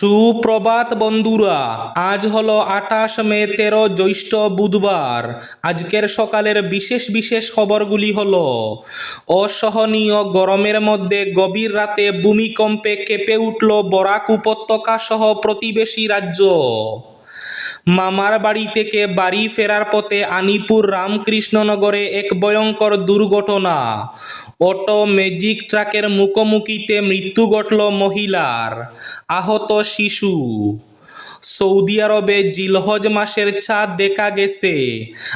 সুপ্রভাত বন্ধুরা, আজ হলো আঠাশ মে তেরো জ্যৈষ্ঠ বুধবার। আজকের সকালের বিশেষ বিশেষ খবরগুলি হল, অসহনীয় গরমের মধ্যে গভীর রাতে ভূমিকম্পে কেঁপে উঠল বরাক উপত্যকা সহ প্রতিবেশী রাজ্য। মামার বাড়ি থেকে বাড়ি ফেরার পথে আনিপুর রামকৃষ্ণনগরে এক ভয়ঙ্কর দুর্ঘটনা। অটো ম্যাজিক ট্রাকের মুখোমুখিতে মৃত্যু ঘটল মহিলার আহত শিশু। সৌদি আরবে জিলহজ মাসের চাঁদ দেখা গেছে।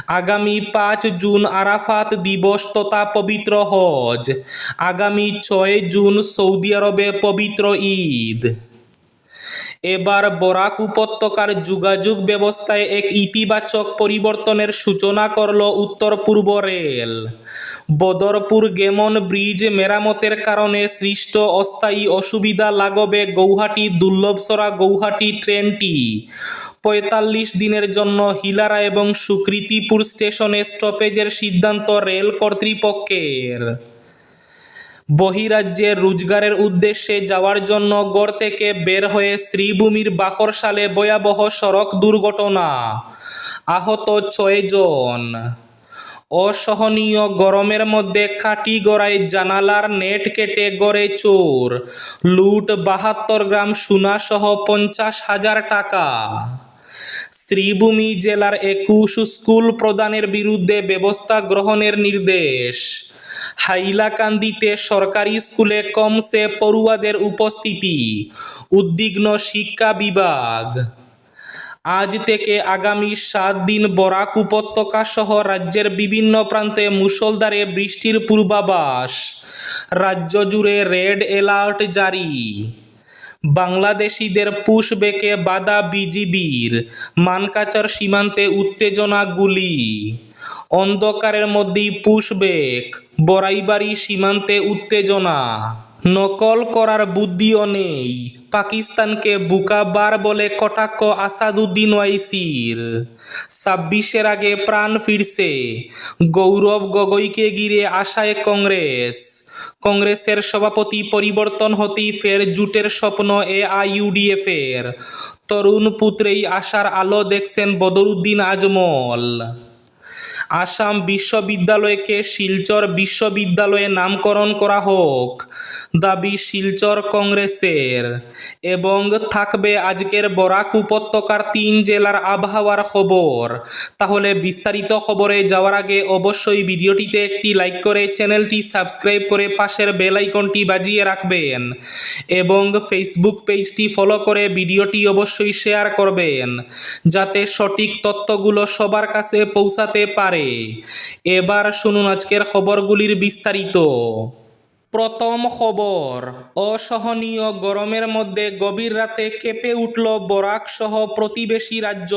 আগামী পাঁচ জুন আরাফাত দিবস তথা পবিত্র হজ। আগামী ছয় জুন সৌদি আরবে পবিত্র ঈদ। এবার বরাক উপত্যকার যোগাযোগ ব্যবস্থায় এক ইতিবাচক পরিবর্তনের সূচনা করল উত্তর পূর্ব রেল। বদরপুর গেমন ব্রিজ মেরামতের কারণে সৃষ্ট অস্থায়ী অসুবিধা লাগবে গৌহাটি দুর্লভসরা গৌহাটি ট্রেনটি। পঁয়তাল্লিশ দিনের জন্য হিলারা এবং সুকৃতিপুর স্টেশনে স্টপেজের সিদ্ধান্ত রেল কর্তৃপক্ষের। বহিরাজ্যে রোজগারের উদ্দেশ্যে যাওয়ার জন্য গড় থেকে বের হয়ে শ্রীভূমির বাখরসালে ভয়াবহ সড়ক দুর্ঘটনা। আহত ছয়জন অসহনীয় গরমের মধ্যে কাটিগড়ায় জানালার নেট কেটে গড়ে চোর। লুট বাহাত্তর গ্রাম সোনাসহ পঞ্চাশ হাজার টাকা। শ্রীভূমি জেলার একুশ স্কুল প্রদানের বিরুদ্ধে ব্যবস্থা গ্রহণের নির্দেশ। হাইলাকান্দিতে সরকারি স্কুলে কমছে পড়ুয়াদের উপস্থিতি। উদ্বিগ্ন শিক্ষা বিভাগ। আজ থেকে আগামী সাত দিন বরাক উপত্যকা সহ রাজ্যের বিভিন্ন প্রান্তে মুষলধারে বৃষ্টির পূর্বাভাস। রাজ্য জুড়ে রেড অ্যালার্ট জারি। বাংলাদেশিদের পুশব্যাকে বাধা বিজিবির। মানকাচার সীমান্তে উত্তেজনা গুলি। অন্ধকারের মধ্যেই পুশব্যাক বড়াইবাড়ি সীমান্তে উত্তেজনা। নকল করার বুদ্ধিও নেই। পাকিস্তানকে বুকাবার বলে কটাক্ষ আসাদুদ্দিন ওয়াইসির। ছাব্বিশের আগে প্রাণ ফিরছে। গৌরব গগৈকে ঘিরে আশায় কংগ্রেস। কংগ্রেসের সভাপতি পরিবর্তন হতেই ফের জুটের স্বপ্ন এ আইইউডিএফ এর তরুণ পুত্রেই আশার আলো দেখছেন বদরুদ্দিন আজমল। আসাম বিশ্ববিদ্যালয়কে শিলচর বিশ্ববিদ্যালয়ে নামকরণ করা হোক, দাবি শিলচর কংগ্রেসের। এবং থাকবে আজকের বরাক উপত্যকার তিন জেলার আবহাওয়ার খবর। তাহলে বিস্তারিত খবরে যাওয়ার আগে অবশ্যই ভিডিওটিতে একটি লাইক করে চ্যানেলটি সাবস্ক্রাইব করে পাশের বেল আইকনটি বাজিয়ে রাখবেন। এবং ফেসবুক পেজটি ফলো করে ভিডিওটি অবশ্যই শেয়ার করবেন। যাতে সঠিক তথ্যগুলো সবার কাছে পৌঁছাতে পারে। এবার শুনুন আজকের খবরগুলির বিস্তারিত। প্রথম খবর, অসহনীয় গরমের মধ্যে গভীর রাতে কেঁপে উঠল বরাক সহ প্রতিবেশী রাজ্য।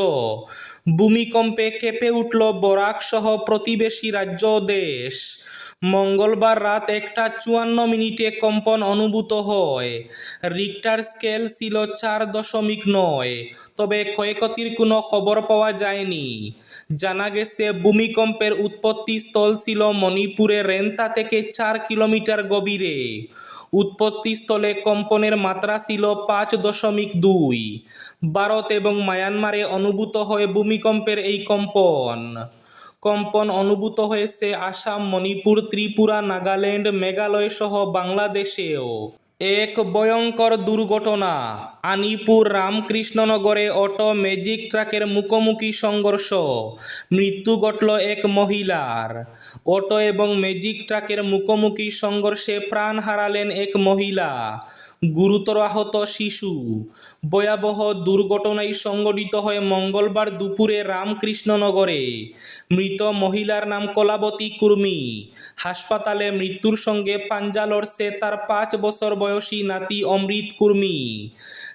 ভূমিকম্পে কেঁপে উঠল বরাক সহ প্রতিবেশী রাজ্য দেশ। মঙ্গলবার রাত একটা চুয়ান্ন মিনিটে কম্পন অনুভূত হয়। রিক্টার স্কেল ছিল চার দশমিক নয়, তবে ক্ষয়ক্ষতির কোনো খবর পাওয়া যায়নি। জানা গেছে, ভূমিকম্পের উৎপত্তি স্থল ছিল মণিপুরের রেন্তা থেকে চার কিলোমিটার গভীরে। উৎপত্তিস্থলে কম্পনের মাত্রা ছিল পাঁচ দশমিক দুই। ভারত এবং মায়ানমারে অনুভূত হয় ভূমিকম্পের এই কম্পন। কম্পন অনুভূত হয়েছে আসাম, মণিপুর, ত্রিপুরা, নাগাল্যান্ড, মেঘালয় সহ বাংলাদেশেও। এক ভয়ঙ্কর দুর্ঘটনা, আনিপুর রামকৃষ্ণনগরে অটো ম্যাজিক ট্রাকের মুখোমুখি সংঘর্ষ, মৃত্যু ঘটল এক মহিলার। অটো এবং ম্যাজিক ট্রাকের মুখোমুখি সংঘর্ষে প্রাণ হারালেন এক মহিলা। গুরুতর আহত শিশু। ভয়াবহ দুর্ঘটনায় সংঘটিত হয় মঙ্গলবার দুপুরে রামকৃষ্ণনগরে। মৃত মহিলার নাম কলাবতী কুর্মি। হাসপাতালে মৃত্যুর সঙ্গে পাঞ্জা লড়ছে তার পাঁচ বছর বয়সী নাতি অমৃত কুর্মি।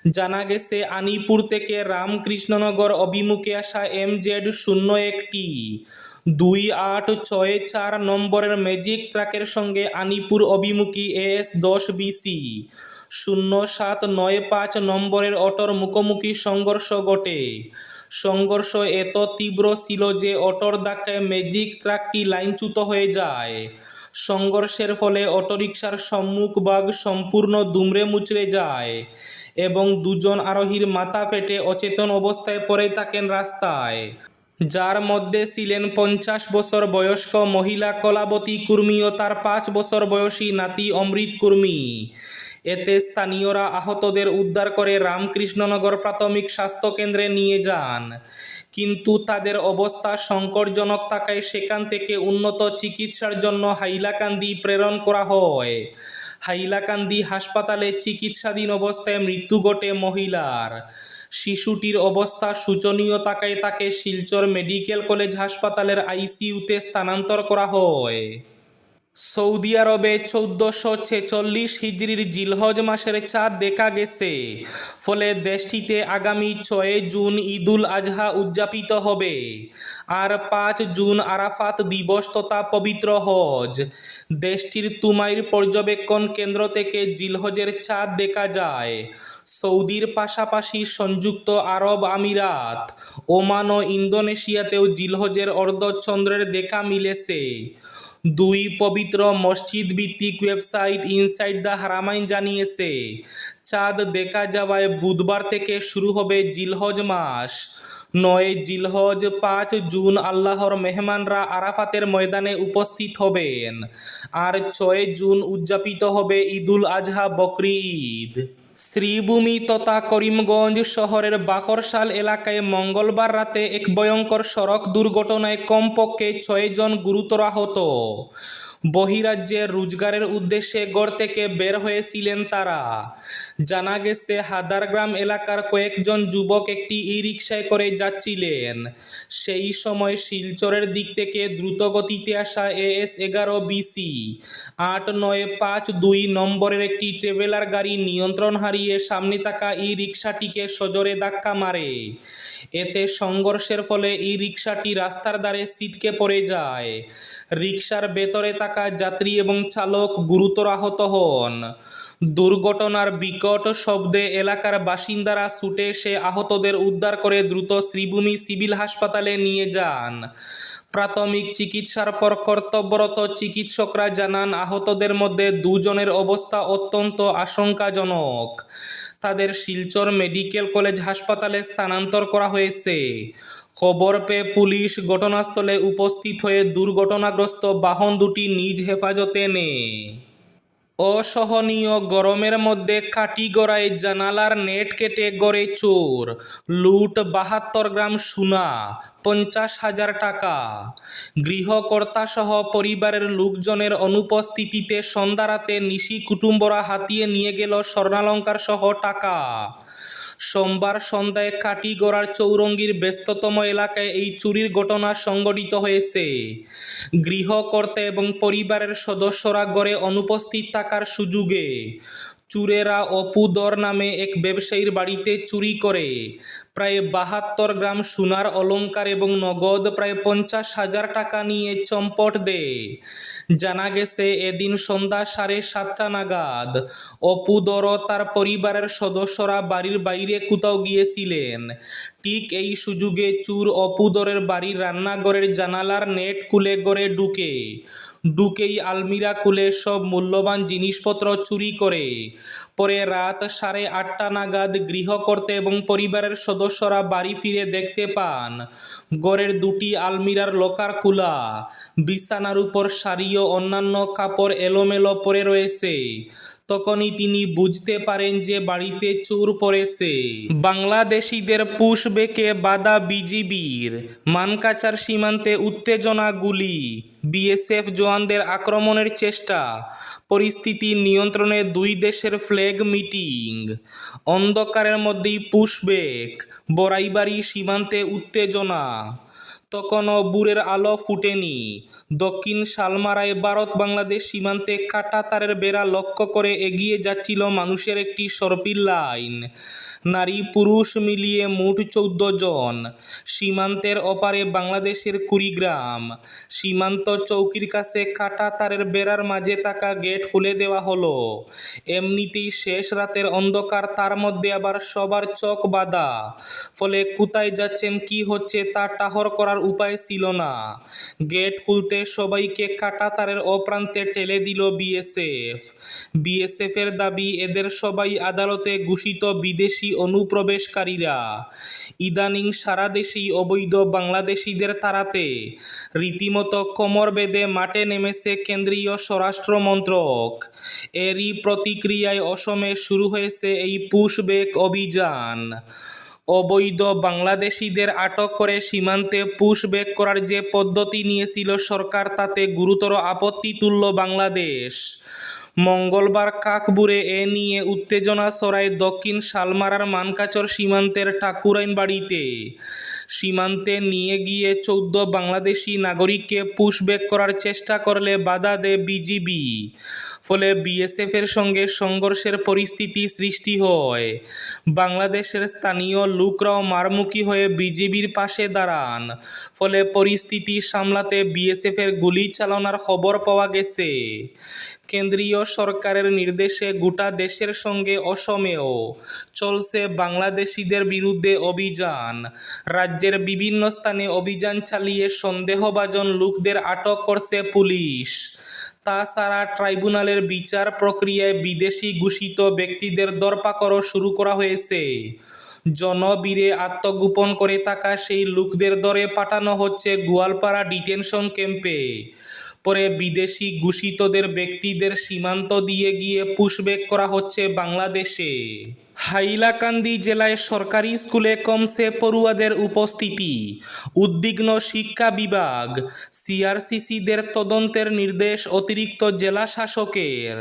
জানা গেছে, আনিপুর থেকে রামকৃষ্ণনগর অভিমুখে আসা এম জেড শূন্য একটি। দুই আট ছয় চার নম্বরের ম্যাজিক ট্রাকের সঙ্গে আনিপুর অভিমুখী এস দশ বিসি। শূন্য সাত নয় পাঁচ নম্বরের অটোর মুখোমুখি সংঘর্ষ ঘটে। সংঘর্ষ এত তীব্র ছিল যে অটোর ধাক্কায় ম্যাজিক ট্রাকটি লাইনচ্যুত হয়ে যায়। সংঘর্ষের ফলে অটোরিকশার সম্মুখ ভাগ সম্পূর্ণ দুমড়ে মুচড়ে যায় এবং দুজন আরোহীর মাথা ফেটে অচেতন অবস্থায় পড়ে থাকেন রাস্তায়। যার মধ্যে ছিলেন পঞ্চাশ বছর বয়স্ক মহিলা কলাবতী কুর্মী ও তার পাঁচ বছর বয়সী নাতি অমৃত কুর্মী। এতে স্থানীয়রা আহতদের উদ্ধার করে রামকৃষ্ণনগর প্রাথমিক স্বাস্থ্যকেন্দ্রে নিয়ে যান। কিন্তু তাদের অবস্থা সংকটজনক থাকায় সেখান থেকে উন্নত চিকিৎসার জন্য হাইলাকান্দি প্রেরণ করা হয়। হাইলাকান্দি হাসপাতালে চিকিৎসাধীন অবস্থায় মৃত্যু ঘটে মহিলার। শিশুটির অবস্থা শোচনীয় থাকায় তাকে শিলচর মেডিকেল কলেজ হাসপাতালের আইসিইউতে স্থানান্তর করা হয়। সৌদি আরবে চৌদ্দশো ছেচল্লিশ হিজড়ির জিলহজ মাসের চাঁদ দেখা গেছে। ফলে দেশটিতে আগামী ছয় জুন ঈদুল আজহা উদযাপিত হবে। আর পাঁচ জুন আরাফাত দিবস তথা পবিত্র হজ। দেশটির তুমাইর পর্যবেক্ষণ কেন্দ্র থেকে জিলহজের চাঁদ দেখা যায়। সৌদির পাশাপাশি সংযুক্ত আরব আমিরাত, ওমান ও ইন্দোনেশিয়াতেও জিলহজের অর্ধচন্দ্রের দেখা মিলেছে। দুই পবিত্র মসজিদ ভিত্তিক ওয়েবসাইট ইনসাইড দ্য হারামাইন জানিয়েছে। চাঁদ দেখা যাওয়ায় বুধবার থেকে শুরু হবে জিলহজ মাস। নয় জিলহজ, পাঁচ জুন আল্লাহর মেহমানরা আরাফাতের ময়দানে উপস্থিত হবেন। আর ছয় জুন উদযাপিত হবে ঈদুল আজহা বকরি ঈদ। শ্রীভূমি তথা করিমগঞ্জ শহরের বাকরশাল এলাকায় মঙ্গলবার রাতে এক ভয়ঙ্কর সড়ক দুর্ঘটনায় কমপক্ষে ছয়জন গুরুতর আহত। বহিরাজ্যে রোজগারের উদ্দেশ্যে গড় থেকে বের হয়েছিলেন তারা। জানা গেছে, হাদারগ্রাম এলাকার কয়েকজন যুবক একটি ই রিক্সায় করে যাচ্ছিলেন। সেই সময় শিলচরের দিক থেকে দ্রুতগতিতে আসা এএস এগারো বিসি আট নয় পাঁচ দুই নম্বরের একটি ট্রেভেলার গাড়ি নিয়ন্ত্রণ হারিয়ে সামনে থাকা ই রিক্সাটিকে সজোরে ধাক্কা মারে। এতে সংঘর্ষের ফলে ই রিক্সাটি রাস্তার ধারে ছিটকে পড়ে যায়। রিক্সার ভেতরে থাকা যাত্রী এবং চালক গুরুতর আহত হন। দুর্ঘটনার বিকট শব্দে এলাকার বাসিন্দারা ছুটে এসে আহতদের উদ্ধার করে দ্রুত শ্রীভূমি সিভিল হাসপাতালে নিয়ে যান। প্রাথমিক চিকিৎসার পর কর্তব্যরত চিকিৎসকরা জানান, আহতদের মধ্যে দুজনের অবস্থা অত্যন্ত আশঙ্কাজনক। তাদের শিলচর মেডিকেল কলেজ হাসপাতালে স্থানান্তর করা হয়েছে। খবর পেয়ে পুলিশ ঘটনাস্থলে উপস্থিত হয়ে দুর্ঘটনাগ্রস্ত বাহন দুটি নিজ হেফাজতে নেয়। অসহনীয় গরমের মধ্যে কাটিগড়ায় জানালার নেট কেটে গড়ে চোর। লুট বাহাত্তর গ্রাম সোনা, পঞ্চাশ হাজার টাকা। গৃহকর্তা সহ পরিবারের লোকজনের অনুপস্থিতিতে সন্ধ্যা রাতে নিশি কুটুম্বরা হাতিয়ে নিয়ে গেল স্বর্ণালঙ্কার সহ টাকা। সোমবার সন্ধ্যায় কাটিগড়ার চৌরঙ্গির ব্যস্ততম এলাকায় এই চুরির ঘটনা সংঘটিত হয়েছে। গৃহকর্তা এবং পরিবারের সদস্যরা গড়ে অনুপস্থিত থাকার সুযোগে চুরেরা অপুদর নামে এক ব্যবসায়ীর বাড়িতে চুরি করে। প্রায় বাহাত্তর গ্রাম সোনার অলঙ্কার এবং নগদ প্রায় পঞ্চাশ হাজার টাকা নিয়ে চম্পট দেয় জানা গেছে, এদিন সন্ধ্যা সাড়ে সাতটা নাগাদ অপুদর তার পরিবারের সদস্যরা বাড়ির বাইরে কোথাও গিয়েছিলেন। ঠিক এই সুযোগে চুর অপুদরের বাড়ির রান্নাঘরের জানালার নেট খুলে গড়ে ঢুকে। ঢুকেই আলমিরা খুলে সব মূল্যবান জিনিসপত্র চুরি করে। পরে রাত সাড়ে আটটা নাগাদ গৃহকর্তা এবং পরিবারের সদস্যরা বাড়ি ফিরে দেখতে পান। গড়ের দুটি আলমিরার লকার খোলা। বিছানার উপর শাড়ি ও অন্যান্য কাপড় এলোমেলো পরে রয়েছে। তখনই তিনি বুঝতে পারেন যে বাড়িতে চোর পড়েছে। বাংলাদেশিদের পুশবেকে বাধা বিজিবির। মানকাচার সীমান্তে উত্তেজনা গুলি বিএসএফ জওয়ানদের আক্রমণের চেষ্টা। পরিস্থিতি নিয়ন্ত্রণে দুই দেশের ফ্ল্যাগ মিটিং। অন্ধকারের মধ্যেই পুশবেক বড়াইবাড়ি সীমান্তে উত্তেজনা। তখনও বুড়ের আলো ফুটেনি। দক্ষিণ শালমারায় ভারত বাংলাদেশ সীমান্তে কাটা তারের বেড়া লক্ষ্য করে এগিয়ে যাচ্ছিল মানুষের একটি সর্পিল লাইন। নারী পুরুষ মিলিয়ে মোট চৌদ্দ জন। সীমান্তের ওপারে বাংলাদেশের কুড়িগ্রাম। সীমান্ত চৌকির কাছে কাটা তারের বেড়ার মাঝে থাকা গেট খুলে দেওয়া হলো। এমনিতেই শেষ রাতের অন্ধকার, তার মধ্যে আবার সবার চোখ বাঁধা। ফলে কোথায় যাচ্ছেন, কি হচ্ছে তা টাহর করার উপায় ছিল না। গেট খুলতে সবাইকে কাটা তারের অপ্রান্তে ঠেলে দিল বিএসএফ। বিএসএফ এর দাবি, এদের সবাই আদালতে ঘোষিত বিদেশি অনুপ্রবেশকারীরা। ইদানিং সারা দেশেই অবৈধ বাংলাদেশিদের তাড়াতে। রীতিমতো কোমর বেঁধে মাঠে নেমেছে কেন্দ্রীয় স্বরাষ্ট্র মন্ত্রক এরই প্রতিক্রিয়ায় অসমে শুরু হয়েছে এই পুশব্যাক অভিযান। অবৈধ বাংলাদেশিদের আটক করে সীমান্তে পুশব্যাক করার যে পদ্ধতি নিয়েছিল সরকার, তাতে গুরুতর আপত্তি তুলল বাংলাদেশ। মঙ্গলবার কাকবুরে এ নিয়ে উত্তেজনা ছড়ায় দক্ষিণ শালমারার মানকাচর সীমান্তের ঠাকুরাইন বাড়িতে সীমান্তে নিয়ে গিয়ে চৌদ্দ বাংলাদেশি নাগরিককে পুশব্যাক করার চেষ্টা করলে বাধা দেয় বিজিবি। ফলে বিএসএফের সঙ্গে সংঘর্ষের পরিস্থিতি সৃষ্টি হয়। বাংলাদেশের স্থানীয় লোকরাও মারমুখী হয়ে বিজিবির পাশে দাঁড়ান। ফলে পরিস্থিতি সামলাতে বিএসএফের গুলি চালানোর খবর পাওয়া গেছে। কেন্দ্রীয় সরকারের নির্দেশে গোটা দেশের সঙ্গে অসমেও চলছে বাংলাদেশিদের বিরুদ্ধে অভিযান। রাজ্যের বিভিন্ন স্থানে অভিযান চালিয়ে সন্দেহভাজন লোকদের আটক করছে পুলিশ। তাছাড়া ট্রাইব্যুনালের বিচার প্রক্রিয়ায় বিদেশি ঘোষিত ব্যক্তিদের দরপাকড়ও শুরু করা হয়েছে। জনবীরে আত্মগোপন করে থাকা সেই লোকদের দরে পাঠানো হচ্ছে গোয়ালপাড়া ডিটেনশন ক্যাম্পে। পরে বিদেশি ঘোষিতদের ব্যক্তিদের সীমান্ত দিয়ে গিয়ে পুশব্যাক করা হচ্ছে বাংলাদেশে। হাইলাকান্দি জেলায় সরকারি স্কুলে কমছে পড়ুয়াদের উপস্থিতি। উদ্বিগ্ন শিক্ষা বিভাগ, সিআরসিসিদের তদন্তের নির্দেশ অতিরিক্ত জেলা শাসকের।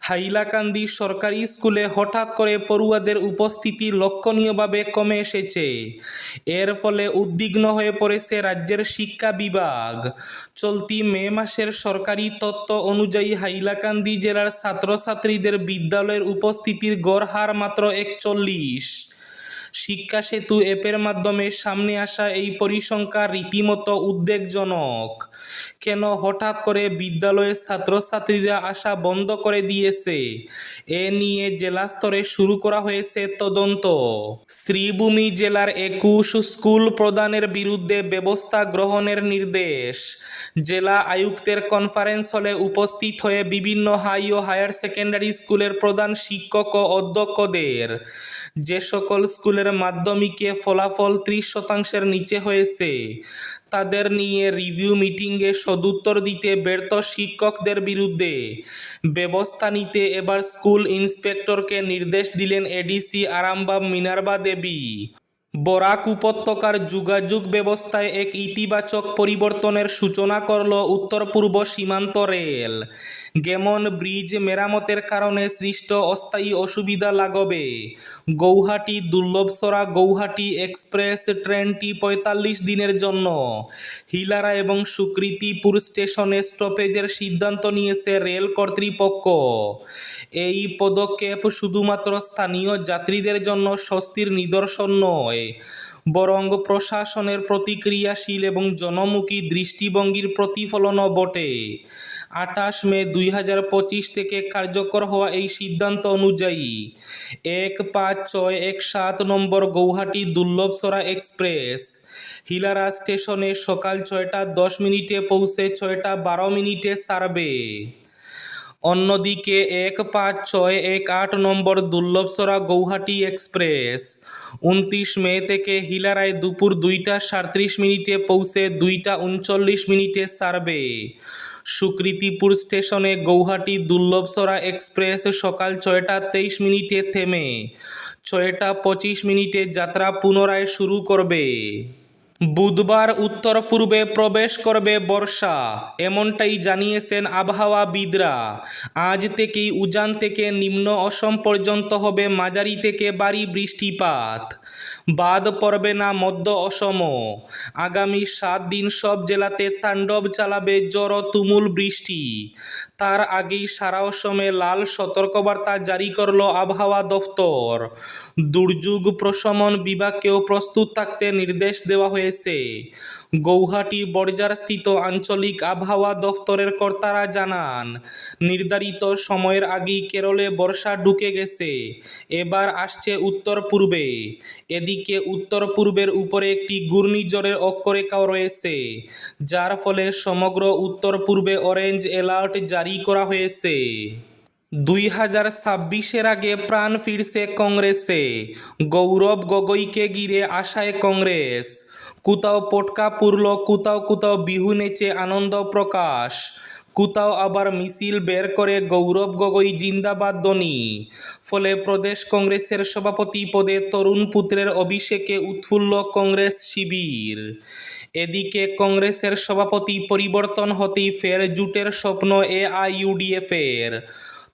হাইলাকান্দি সরকারি স্কুলে হঠাৎ করে পড়ুয়াদের উপস্থিতি লক্ষণীয়ভাবে কমে এসেছে। এর ফলে উদ্বিগ্ন হয়ে পড়েছে রাজ্যের শিক্ষা বিভাগ। চলতি মে মাসের সরকারি তত্ত্ব অনুযায়ী হাইলাকান্দি জেলার ছাত্রছাত্রীদের বিদ্যালয়ের উপস্থিতির গড় হার মাত্র একচল্লিশ। শিক্ষা সেতু অ্যাপের মাধ্যমে সামনে আসা এই পরিসংখ্যা রীতিমতো উদ্বেগজনক। কেন হঠাৎ করে বিদ্যালয়ের ছাত্রছাত্রীরা আসা বন্ধ করে দিয়েছে? এ নিয়ে জেলা স্তরে শুরু করা হয়েছে তদন্ত। শ্রীভূমি জেলার একুশ স্কুল প্রদানের বিরুদ্ধে ব্যবস্থা গ্রহণের নির্দেশ। জেলা আয়ুক্তের কনফারেন্স হলে উপস্থিত হয়ে বিভিন্ন হাই ও হায়ার সেকেন্ডারি স্কুলের প্রধান শিক্ষক ও অধ্যক্ষদের যে সকল স্কুলের মাধ্যমিকে ফলাফল ত্রিশ শতাংশের নিচে হয়েছে। তাদের নিয়ে রিভিউ মিটিংয়ে সদুত্তর দিতে ব্যর্থ শিক্ষকদের বিরুদ্ধে। ব্যবস্থা নিতে এবার স্কুল ইন্সপেক্টরকে নির্দেশ দিলেন এডিসি আরামবাব মিনারবা দেবী। বরাক উপত্যকার যোগাযোগ ব্যবস্থায় এক ইতিবাচক পরিবর্তনের সূচনা করল উত্তর পূর্ব সীমান্ত রেল। গেমন ব্রিজ মেরামতের কারণে সৃষ্ট অস্থায়ী অসুবিধা লাগবে গৌহাটি দুর্লভসরা গৌহাটি এক্সপ্রেস ট্রেনটি পঁয়তাল্লিশ দিনের জন্য। হিলারা এবং সুকৃতিপুর স্টেশনে স্টপেজের সিদ্ধান্ত নিয়েছে রেল কর্তৃপক্ষ। এই পদক্ষেপ শুধুমাত্র স্থানীয় যাত্রীদের জন্য স্বস্তির নিদর্শন নয় বরং প্রশাসনের প্রতিক্রিয়াশীল এবং জনমুখী দৃষ্টিভঙ্গির প্রতিফলনও বটে। আঠাশ মে দুই হাজার পঁচিশ থেকে কার্যকর হওয়া এই সিদ্ধান্ত অনুযায়ী এক পাঁচ ছয় এক সাত নম্বর গৌহাটি দুর্লভসরা এক্সপ্রেস, হিলারা স্টেশনে সকাল ছয়টা দশ মিনিটে পৌঁছে ছয়টা বারো মিনিটে সারবে। অন্যদিকে এক পাঁচ ছয় এক আট নম্বর দুর্লভসরা গৌহাটি এক্সপ্রেস। উনত্রিশ মে থেকে হিলারায় দুপুর দুইটা সাঁত্রিশ মিনিটে পৌঁছে দুইটা উনচল্লিশ মিনিটে সারবে। সুকৃতিপুর স্টেশনে গৌহাটি দুর্লভসরা এক্সপ্রেস সকাল ছয়টা তেইশ মিনিটে থেমে, ছয়টা পঁচিশ মিনিটে যাত্রা পুনরায় শুরু করবে। বুধবার উত্তর পূর্বে প্রবেশ করবে বর্ষা, এমনটাই জানিয়েছেন আবহাওয়াবিদরা। আজ থেকেই উজান থেকে নিম্ন অসম পর্যন্ত হবে মাঝারি থেকে বাড়ি বৃষ্টিপাত। বাদ পড়বে না মধ্য অসমও। আগামী সাত দিন সব জেলাতে তাণ্ডব চালাবে জ্বর তুমুল বৃষ্টি। তার আগেই সারা অসমে লাল সতর্কবার্তা জারি করল আবহাওয়া দফতর। দুর্যোগ প্রশমন বিভাগকেও প্রস্তুত থাকতে নির্দেশ দেওয়া হয়েছে। হয়েছে গৌহাটি বর্জারস্থিত আঞ্চলিক আবহাওয়া দফতরের কর্তারা জানান, নির্ধারিত সময়ের আগেই কেরলে বর্ষা ঢুকে গেছে। এবার আসছে উত্তর পূর্বে। এদিকে উত্তর পূর্বের উপরে একটি ঘূর্ণিঝড়ের অক্ষরেখাও রয়েছে, যার ফলে সমগ্র উত্তর পূর্বে অরেঞ্জ অ্যালার্ট জারি করা হয়েছে। দুই হাজার ছাব্বিশের আগে প্রাণ ফিরছে কংগ্রেসে। গৌরব গগৈকে ঘিরে আশায় কংগ্রেস। কোথাও পটকা পুরল কোথাও কোথাও বিহু নেচে আনন্দ প্রকাশ। কোথাও আবার মিছিল বের করে গৌরব গগৈ জিন্দাবাদ ধ্বনি ফলে প্রদেশ কংগ্রেসের সভাপতি পদে তরুণ পুত্রের অভিষেকে উৎফুল্ল কংগ্রেস শিবির। এদিকে কংগ্রেসের সভাপতি পরিবর্তন হতেই ফের জুটের স্বপ্ন এআইইউডিএফের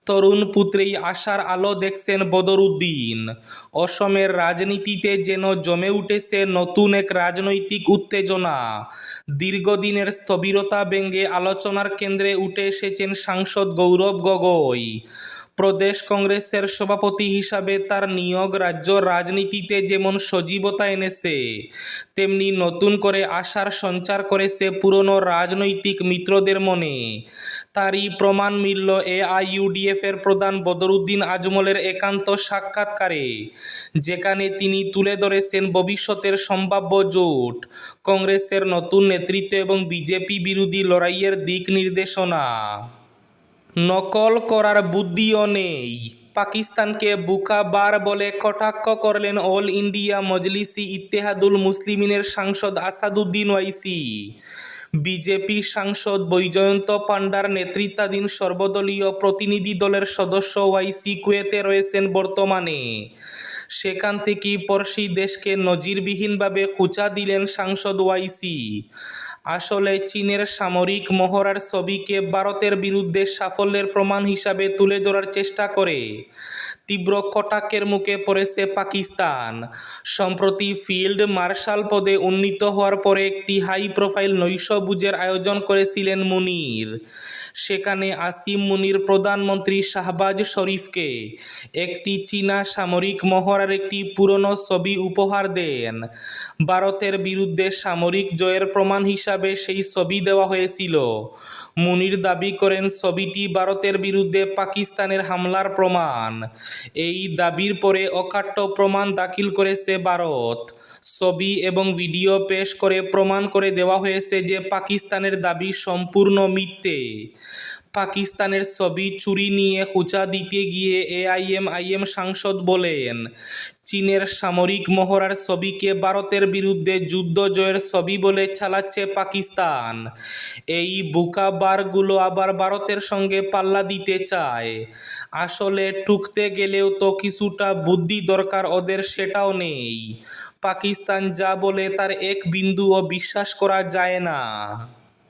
তরুণ পুত্রেই আশার আলো দেখছেন বদরুদ্দিন। অসমের রাজনীতিতে যেন জমে উঠেছে নতুন এক রাজনৈতিক উত্তেজনা। দীর্ঘদিনের স্থবিরতা ব্যঙ্গে আলোচনার কেন্দ্রে উঠে এসেছেন সাংসদ গৌরব গগৈ। প্রদেশ কংগ্রেসের সভাপতি হিসাবে তার নিয়োগ রাজ্য রাজনীতিতে যেমন সজীবতা এনেছে, তেমনি নতুন করে আশার সঞ্চার করেছে পুরনো রাজনৈতিক মিত্রদের মনে। তারই প্রমাণ মিলল এআইইউডিএফ এর প্রধান বদরুদ্দিন আজমলের একান্ত সাক্ষাৎকারে, যেখানে তিনি তুলে ধরেছেন ভবিষ্যতের সম্ভাব্য জোট, কংগ্রেসের নতুন নেতৃত্ব এবং বিজেপি বিরোধী লড়াইয়ের দিক নির্দেশনা। নকল করার বুদ্ধিও নেই। পাকিস্তানকে বুকাবার বলে কটাক্ষ করলেন অল ইন্ডিয়া মজলিসি ইত্তেহাদুল মুসলিমিনের সাংসদ আসাদুদ্দিন ওয়াইসি। বিজেপি সাংসদ বৈজয়ন্ত পান্ডার নেতৃত্বাধীন সর্বদলীয় প্রতিনিধি দলের সদস্য ওয়াইসি কুয়েতে রয়েছেন বর্তমানে। সেখান থেকেই পড়শি দেশকে নজিরবিহীনভাবে খুঁচা দিলেন সাংসদ ওয়াইসি। আসলে চীনের সামরিক মহড়ার ছবিকে ভারতের বিরুদ্ধে সাফল্যের প্রমাণ হিসাবে তুলে ধরার চেষ্টা করে। তীব্র কটাকের মুখে পড়েছে পাকিস্তান। সম্প্রতি ফিল্ড মার্শাল পদে উন্নীত হওয়ার পরে একটি হাই প্রোফাইল নৈশভোজের আয়োজন করেছিলেন মুনির। সেখানে আসিম মুনির প্রধানমন্ত্রী শাহবাজ শরীফকে একটি চীনা সামরিক মহড়ার একটি পুরনো ছবি উপহার দেন। ভারতের বিরুদ্ধে সামরিক জয়ের প্রমাণ হিসাবে সেই ছবি দেওয়া হয়েছিল। মুনির দাবি করেন, ছবিটি ভারতের বিরুদ্ধে পাকিস্তানের হামলার প্রমাণ। এই দাবির পরে অকাট্য প্রমাণ দাখিল করেছে ভারত। ছবি এবং ভিডিও পেশ করে প্রমাণ করে দেওয়া হয়েছে যে পাকিস্তানের দাবি সম্পূর্ণ মিথ্যে। পাকিস্তানের ছবি চুরি নিয়ে খুঁচা দিতে গিয়ে এআইএমআইএম সাংসদ বলেন চীনের সামরিক মহড়ার ছবিকে ভারতের বিরুদ্ধে যুদ্ধ জয়ের ছবি বলে চালাচ্ছে পাকিস্তান। এই বুকাবারগুলো আবার ভারতের সঙ্গে পাল্লা দিতে চায়। আসলে টুকতে গেলেও তো কিছুটা বুদ্ধি দরকার ওদের, সেটাও নেই। পাকিস্তান যা বলে তার এক বিন্দুও বিশ্বাস করা যায় না।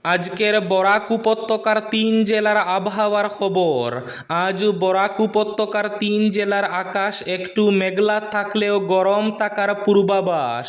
আজকের বরাক উপত্যকার তিন জেলার আবহাওয়ার খবর। আজ বরাক উপত্যকার তিন জেলার আকাশ একটু মেঘলা থাকলেও গরম থাকার পূর্বাভাস।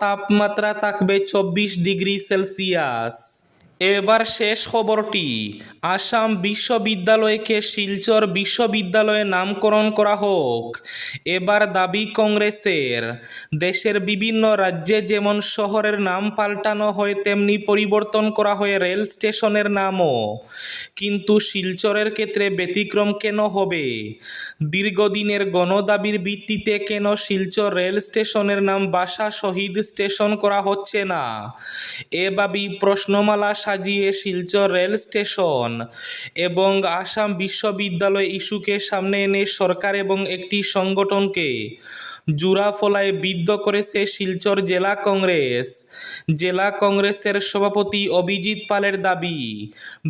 তাপমাত্রা থাকবে চব্বিশ ডিগ্রি সেলসিয়াস। এবার শেষ খবরটি। আসাম বিশ্ববিদ্যালয়কে শিলচর বিশ্ববিদ্যালয়ে নামকরণ করা হোক। এবার দাবি কংগ্রেসের। দেশের বিভিন্ন রাজ্যে যেমন শহরের নাম পাল্টানো হয়, তেমনি পরিবর্তন করা হয় রেল স্টেশনের নামও। কিন্তু শিলচরের ক্ষেত্রে ব্যতিক্রম কেন হবে? দীর্ঘদিনের গণদাবির ভিত্তিতে কেন শিলচর রেল স্টেশনের নাম বাসা শহীদ স্টেশন করা হচ্ছে না? এ দাবি প্রশ্নমালা সাজিয়ে শিলচর রেল স্টেশন এবং আসাম বিশ্ববিদ্যালয় ইস্যুকে সামনে এনে সরকার এবং একটি সংগঠনকে জুরাফলায় বিদ্ধ করেছে শিলচর জেলা কংগ্রেস। জেলা কংগ্রেসের সভাপতি অভিজিৎ পালের দাবি,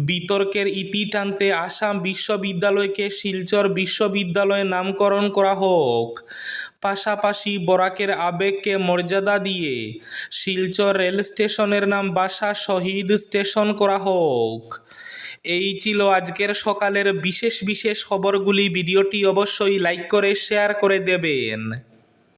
বিতর্কের ইতি টানতে আসাম বিশ্ববিদ্যালয়কে শিলচর বিশ্ববিদ্যালয়ে নামকরণ করা হোক। পাশাপাশি বরাকের আবেগকে মর্যাদা দিয়ে শিলচর রেল স্টেশনের নাম বাসা শহীদ স্টেশন করা হোক। এই ছিল আজকের সকালের বিশেষ বিশেষ খবরগুলি। ভিডিওটি অবশ্যই লাইক করে, শেয়ার করে দেবেন।